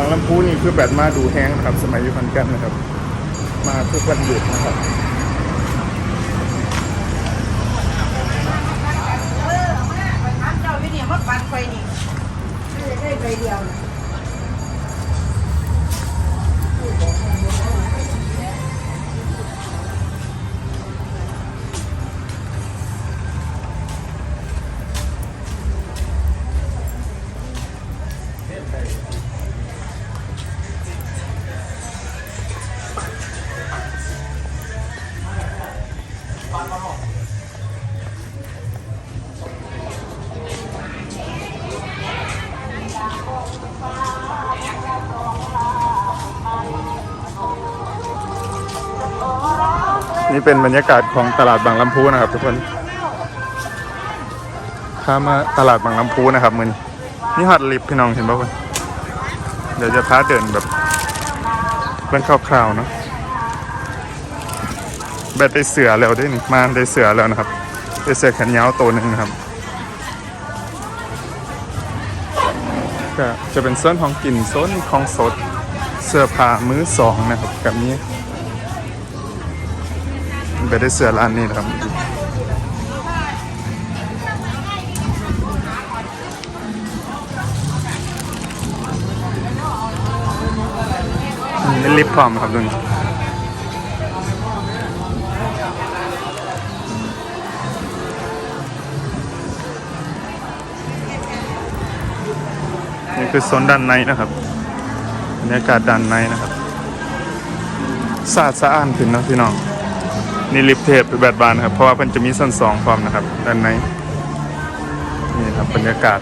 างลำพูนี่คือแบบมาดูแห้งนะครับ สมัยอยุคันกันนะครับ มาทุกวันหยุดนะครับเออมาไปทำเจ้าวินี่ฮอดปันไฟนี่ไม่ได้ใบเดียวนะ นี่เป็นบรรยากาศของตลาดบางลำพูนะครับทุกคนข้ามาตลาดบางลำพูนะครับมือนี้นี่ฮอตลิฟพี่น้องเห็นป่าวะเดี๋ยวจะพาเดินแบบเรื่องคร่าวๆเนาะแบบได้เสือแล้วด้วยนี่มาได้เสือแล้วนะครับได้เสือแขนยาวตัวหนึ่งนะครับก็จะเป็นโซนของกินโซนของสดเสื้อผ้ามือสองนะครับกับนี้ ไปได้เสื้อร้านนี้นะครับ นี่ลิปพร้อมครับดุนนี่คือโซนด้านในนะครับบรรยากาศด้านในนะครับสะอาดสะอ้านขึ้นนะพี่น้อง นี่ลิฟต์เทปแบดบานครับ เพราะว่ามันจะมีส้นสองพร้อมนะครับด้านในนี่ครับบรรยากาศ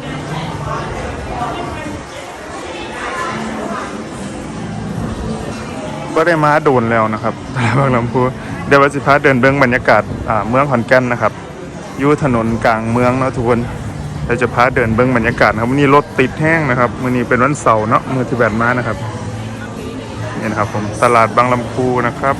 ก็ได้มาโดนแล้วนะครับตลาดบางลำพูเดี๋ยววัสิพาเดินเบื้องบรรยากาศาเมืองขอนแก่นนะครับยู่ถนนกลางเมืองเนาะทุกคนเราจะพาเดินเบื้องบรรยากาศครับวันนี้รถติดแห้งนะครับวันนี้เป็นวันเสาร์เนาะมือที่แบดมานะครับนี่นะครับผมตลาดบางลำพูนะครับ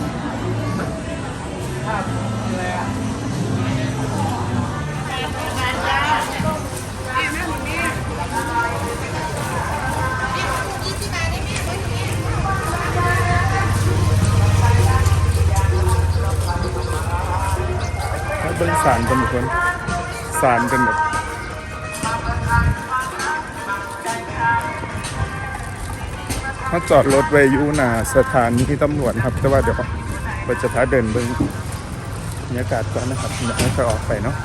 ารกันทุกคนสารกันแบบเขาจอดรถไว้ยู่นาสถานีตำรวจครับ แต่ว่าเดี๋ยวเราจะพาเดินเบิ้งบรรยากาศก่อนนะครับเดี๋ยวให้ค่อยออกไปเนาะ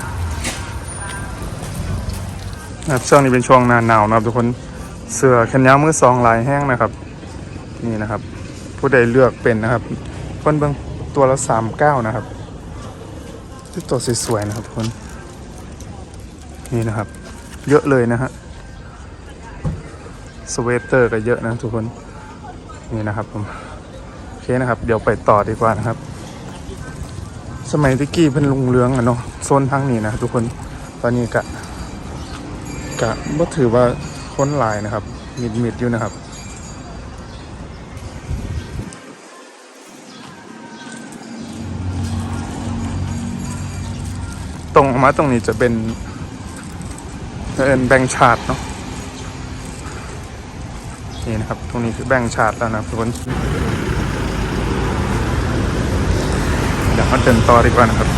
นะครับช่วงนี้เป็นช่วงหน้าหนาวนะครับทุกคนเสื้อแขนยาวมือสองลายแห้งนะครับ นี่นะครับ ผู้ใดเลือกเป็นนะครับคนเบิ้งตัวละสามเก้านะครับ ชุดตัวสวยๆนะครับทุกคนนี่นะครับ เยอะเลยนะฮะสเวตเตอร์ก็เยอะนะทุกคนนี่นะครับผมโอเคนะครับ เดี๋ยวไปต่อดีกว่านะครับ สมัยที่กี้เป็นลุงเรืองอะเนาะโซนทางนี้นะทุกคนตอนนี้กะกะบ่ถือว่าค้นลายนะครับมิดมิดอยู่นะครับ มาตรงนี้จะเป็นเป็นแบงชาร์ตเนาะนี่นะครับ ตรงนี้คือแบงชาร์ตแล้วนะทุกคนเดี๋ยวมาเดินต่อดีกว่านะครับ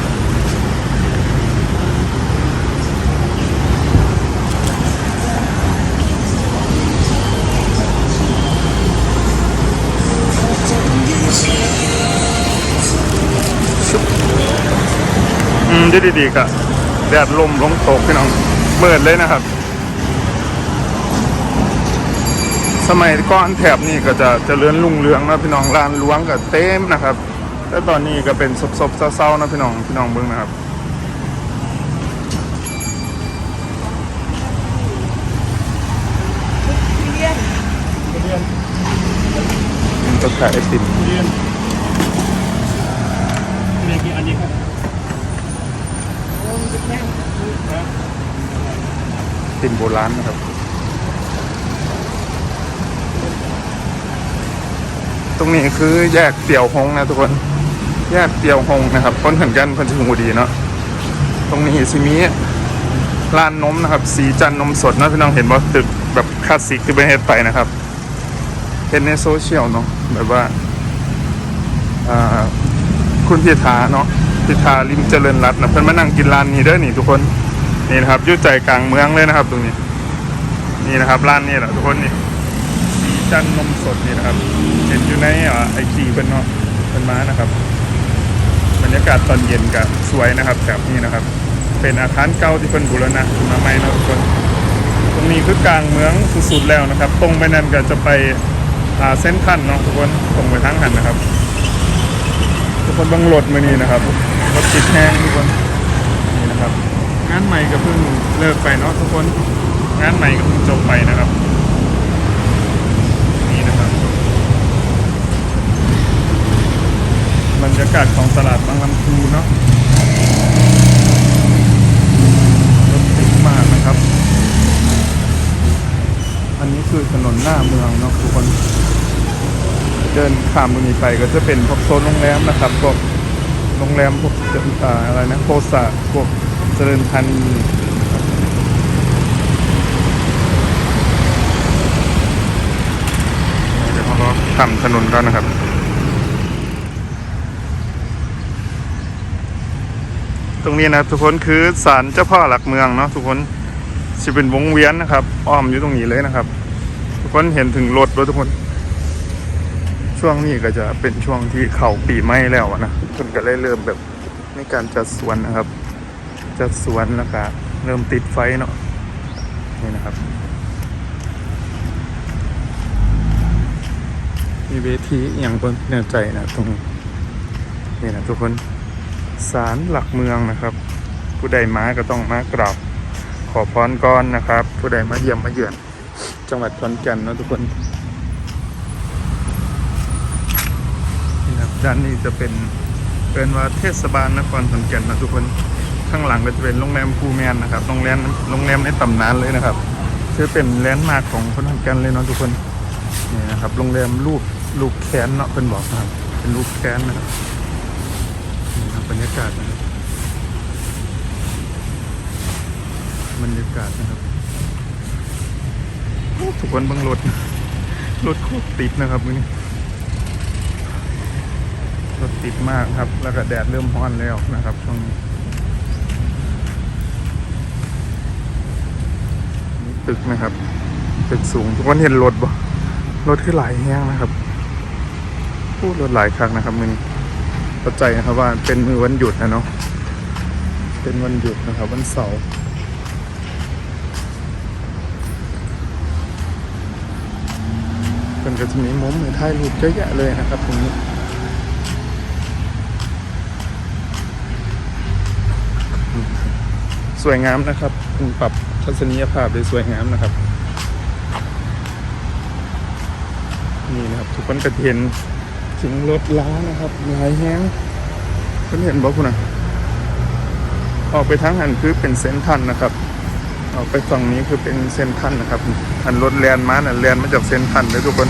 อืมดีดีๆกะ แดดลมลงตกพี่น้องเมิดเลยนะครับ สมัยก่อนแถบนี่ก็จะเจริญรุ่งเรืองนะพี่น้องลานล้วงกับเต็มนะครับแต่ตอนนี้ก็เป็นซบๆเศร้าๆนะพี่น้องพี่น้องเบิ้งนะครับเรียนมันก็ขายไอติม เรียนเรียนกี่อันนี้ครับ โอ้ยแม่ง ติมโบราณนะครับ ตรงนี้คือแยกเตี่ยวหงนะทุกคน แยกเตี่ยวหงนะครับคนเห็นกันพิ่นจะหูดีเนาะ ตรงนี้สิมีร้านนมนะครับ สีจันนมสดนะพี่น้องเห็นบ่าตึกแบบคลาสสิกที่เป็นเฮ็ดไปนะครับ เห็นในโซเชียลเนาะแบบว่าคุณพิธาเนาะพิธาลิมเจริญรัตน์นะเพิ่นมานั่งกินร้านนี้เด้อนี่ทุกคน นี่นะครับยู่ใจกลางเมืองเลยนะครับตรงนี้ นี่นะครับร้านนี้แหละทุกคนนี่สีจันนมสดนี่นะครับเห็นอยู่ในไอจีเพิ่นเนาะเพิ่นม้านะครับ บรรยากาศตอนเย็นก็สวยนะครับแบบนี้นะครับ เป็นอาคารเก่าที่เพิ่นบูรณะมาใหม่นะทุกคน ตรงนี้คือกลางเมืองสุดๆแล้วนะครับ ตรงไปนั่นก็จะไปอ่าเส้นทันเนาะทุกคนตรงไปทางหันนะครับ ทุกคนต้องรถมานี่นะครับรถติดแห้งทุกคนนี่นะครับานใหม่ก็เพิ่งเลิกไปเนาะทุกคน งานใหม่ก็เพิ่งจบไปนะครับ นี่นะครับบรรยากาศของตลาดบางลำพูเนาะรถติดมากนะครับ อันนี้คือถนนหน้าเมืองเนาะทุกคน เดินข้ามตรงนี้ไปก็จะเป็นพวกโซนโรงแรมนะครับพวกโรงแรมพวกอ่าอะไรนะโคสะพวก เจริญพันธุ์เดี๋ยวเขาก็ข้ามถนนกันนะครับตรงนี้นะทุกคนคือศาลเจ้าพ่อหลักเมืองเนาะทุกคนจะเป็นวงเวียนนะครับ อ้อมอยู่ตรงนี้เลยนะครับ ทุกคนเห็นถึงรถด้วยทุกคน ช่วงนี้ก็จะเป็นช่วงที่เข่าปีใหม่แล้วอะนะคนก็เลยเริ่มแบบในการจัดสวนนะครับ จัดสวนแล้วก็เริ่มติดไฟเนาะนี่นะครับ มีเวทีอย่างบนแนวใจนะตรงนี้นี่นะทุกคนศาลหลักเมืองนะครับ ผู้ใดมาก็ต้องมากราบขอพรก่อนนะครับ ผู้ใดมาเยี่ยมมาเยือน จังหวัดขอนแก่นนะทุกคนนี่ครับด้านนี้จะเป็นเป็นว่าเทศบาลนครขอนแก่นนะทุกคน ข้างหลังก็จะเป็นโรงแรมภูแมนนะครับโรงแรมโรงแรมในตำนานเลยนะครับคือเป็นแลนด์มาร์คของคนขอนแก่นเลยเนาะทุกคนนี่นะครับโรงแรมรูปลูกแคนเนาะเป็นบอกนะครับเป็นรูปแคนนะครับนี่ครับบรรยากาศนะครับบรรยากาศนะครับโอ้ทุกคนบังรถรถโคตรติดนะครับมือนี้รถติดมากครับ แล้วก็แดดเริ่มร้อนแล้วนะครับช่วงนี้ ตึกนะครับ ตึกสูงทุกคนเห็นรถบ่รถคือหลายแห้งนะครับพูดรถหลายครั้งนะครับมือนี้เข้าใจนะครับว่าเป็นมือวันหยุดนะเนาะเป็นวันหยุดนะครับวันเสาร์เป็นก็จะมีมุมในถ่ายรูปเยอะแยะเลยนะครับตรงนี้สวยงามนะครับปรับ ทัศนียภาพได้สวยงามนะครับ นี่นะครับ ทุกคนก็เห็นถึงรถล้านะครับหลายแห้งเพื่อนเห็นบอกคุณนะออกไปทางหันคือเป็นเส้นทันนะครับ ออกไปฝั่งนี้คือเป็นเส้นทันนะครับหันรถแลนมาน่ะแลนมาจากเส้นทันเลยทุกคน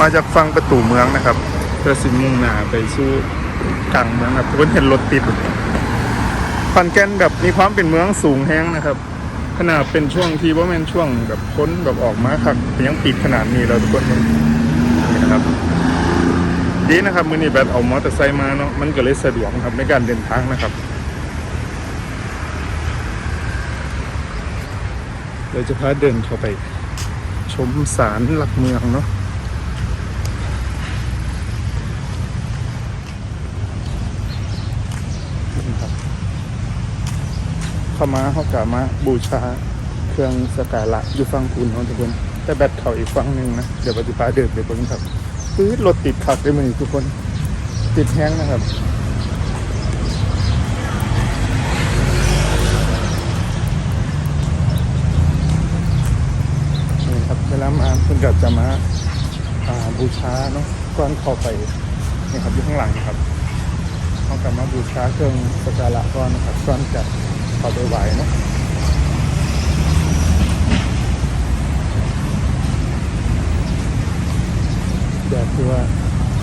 มาจากฝั่งประตูเมืองนะครับเพื่อสิมุ่งหน้าไปสู่กลางเมืองครับทุกคนเห็นรถติดขอนแก่นแบบมีความเป็นเมืองสูงแห้งนะครับ ขนาดเป็นช่วงที่ว่าแม่นช่วงแบบพ้นแบบออกมาคักยังปิดขนาดนี้เราทุกคนนี่นะครับดีนะครับมือนี้แบบเอามอเตอร์ไซค์มาเนาะมันก็เลยสะดวกครับในการเดินทางนะครับเราจะพาเดินเข้าไป ชมสารหลักเมืองเนาะนี่ครับ เข้ามาเขากลับมาบูชาเครื่องสการะอยู่ฝั่งคุณเนาะทุกคนแต่แบตเขาอีกฝั่งหนึ่งนะ เดี๋ยวปฏิภาเดินเดี๋ยวเพิ่งครับปื๊ดรถติดขัดเลยมันทุกคน ติดแห้งนะครับนี่ครับเวลามาเพิ่งกับจะมาาบูชาเนาะก่อนเข้าไปนี่ครับอยู่ข้างหลังนะครับเขากลับมาบูชาเครื่องสการะก่อนนะครับก่อนจะ เข้าไปไหวนะแดดคือว่า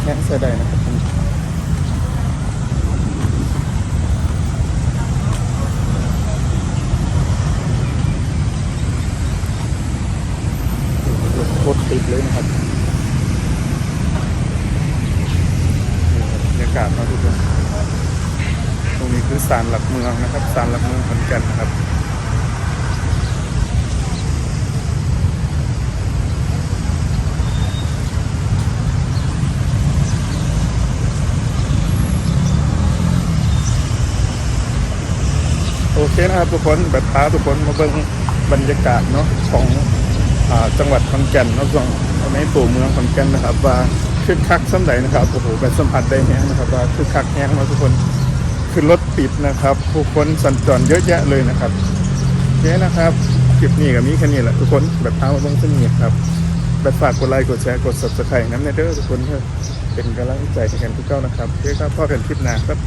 แค่เสียดายนะครับผมรถโคตรติดเลยนะครับากาศเนาะทุกคนตรงนี้คือศาลหลักเมืองนะครับศาลหลักเมืองขอนแก่นนะครับ โอเค นะครับทุกคนแบบพาทุกคนมาเบิ่งบรรยากาศเนาะของจังหวัดขอนแก่นเนาะช่วงในตัวเมืองขอนแก่นนะครับ ว่าคึกคักสัมใดนะครับโอ้โหแบบสัมผัสได้แห้งนะครับว่าคึกคักแห้งเนาทุกคนคือรถติดนะครับ ผู้คนสัญจรเยอะแยะเลยนะครับโอเคนะครับคลิปนี้ก็มีแค่นี้แหละทุกคนแบบพามาเบิ่งเสนนี้ครับแบบฝากกดไลค์กดแชร์กด subscribe น้ำเนเด้อทุกคนเพื่อเป็นกำลังใจให้กันทุกเก้านะครับโอเคครับพ่อกันคลิปหน้าครับ